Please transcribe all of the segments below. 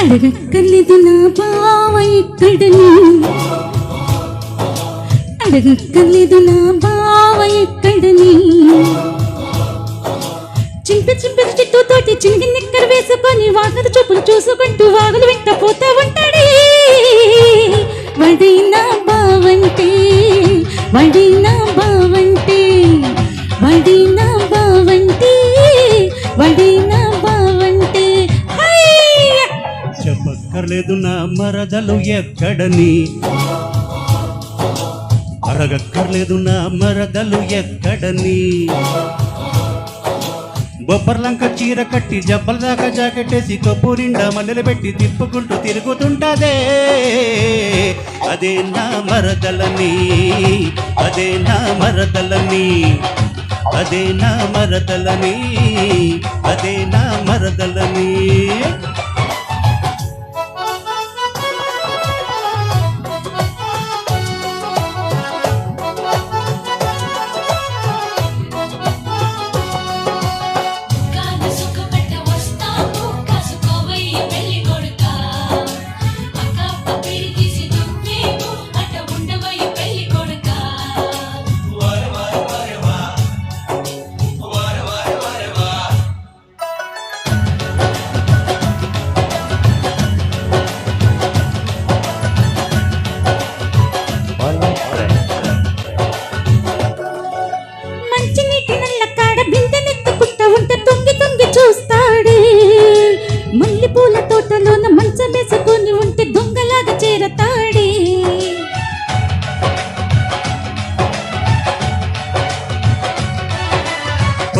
అడగక్కర్లేదు నా బావ ఎక్కడని అడగక్కర్లేదు నా బావ ఎక్కడని చింప చింప చిట్టుతోటి చింగి నిక్కర వేసుకొని వాగద చూపులు చూసుకుంటూ వాగులు వెంట పోతా ఉంటాడే. వడినా బావంటే వడినా బావంటే చెప్పక్కర్లేదు నా మరదలు ఎక్కడని. అడగక్కర్లేదు నా మరదలు ఎక్కడని. బొబ్బర్లంక చీర కట్టి జబ్బల దాకా జాకెట్ వేసి కప్పు నిండా మల్లెలు పెట్టి తిప్పుకుంటూ తిరుగుతుంటదే. అదే నా మరదలని అదే నా మరదలని అదే నా మరదలని అదే నా మరదలని.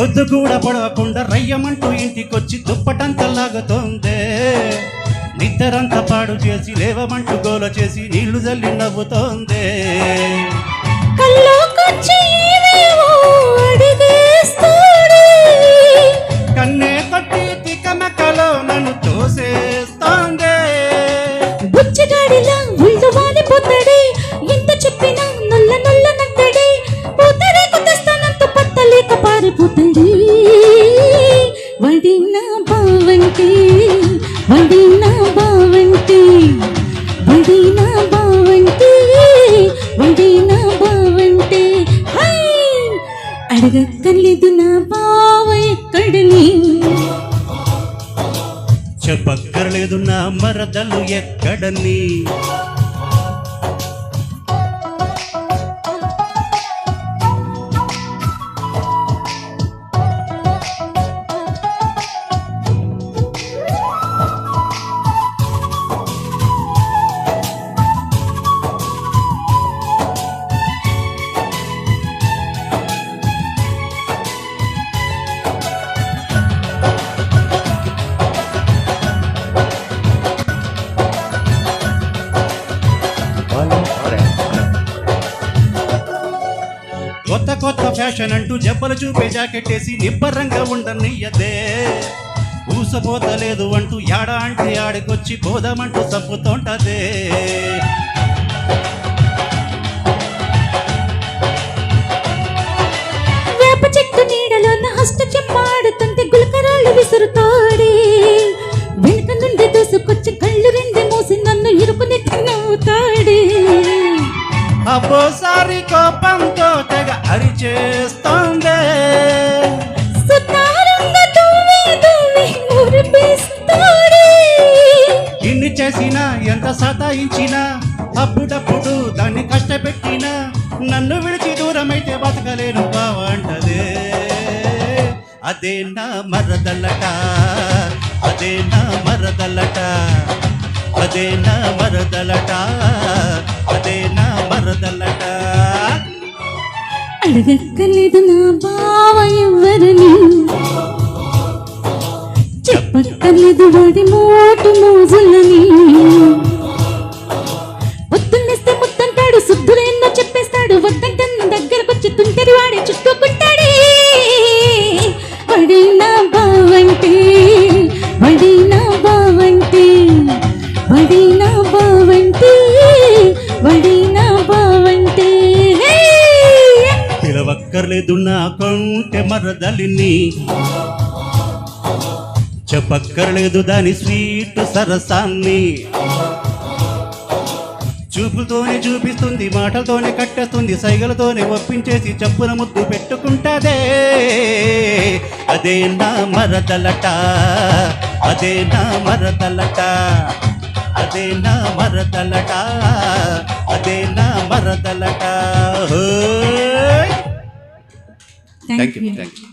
పొద్దు కూడా పడవకుండా రయ్యమంటూ ఇంటికొచ్చి దుప్పటంత లాగుతోందే నిద్దరంతా పాడు చేసి లేవమంటూ గోల చేసి నీళ్ళు జల్లి నవ్వుతోందే. కన్నే కొట్టి తికమకలో నన్ను తోసేస్తోందే. అడగక్కర్లేదు నా బావ ఎక్కడని చెప్పక్కర్లేదు నా మరదలు ఎక్కడని. కొత్త కొత్త ఫ్యాషన్ అంటూ జబ్బలు చూపే జాకెట్ వేసి నిబ్బరంగా ఉండనియ్యదే. ఊసపోతలేదు అంటూ యాడ అంటే ఆడికొచ్చి పోదామంటూ చంపుతోంటదే వేప చెట్టు నీడలో నా హస్త చెమ్మాడుతుంటే గులకరాళ్ళు విసురుతాడే వెనుక నుండి దూసుకొచ్చి కళ్ళు రెండు మూసి నన్ను ఇరుకుని నవ్వుతాడే అబ్బోసారి కోపంతో తెగ సతాయించినా అప్పుడప్పుడు దాన్ని కష్టపెట్టిన నన్ను విడిచి దూరమైతే బతకలేను బావంటదే. అదే నా మరదలట అదే నా మరదలట అదే నా మరదలట అదే నా మరదలట. అడగక్కర్లేదు నా బావ ఎవరని చెప్పక్కర్లేదు వాడి మోటు వాడి బావంటే వాడి బావంటే వాడి బావంటే వాడి బావంటే పిలవక్కర్లేదు నా కొంటె మరదలిని. చెప్పక్కర్లేదు దాని స్వీట్ సరసాన్ని. చూపులతోనే చూపిస్తుంది మాటలతోనే కట్టేస్తుంది సైగలతోనే ఒప్పించేసి చెప్పున ముద్దు పెట్టుకుంటాదే. అదే నా మరదలట అదే నా మరదలట అదే నా మరదలట అదే నా మరదలట. Thank you thank you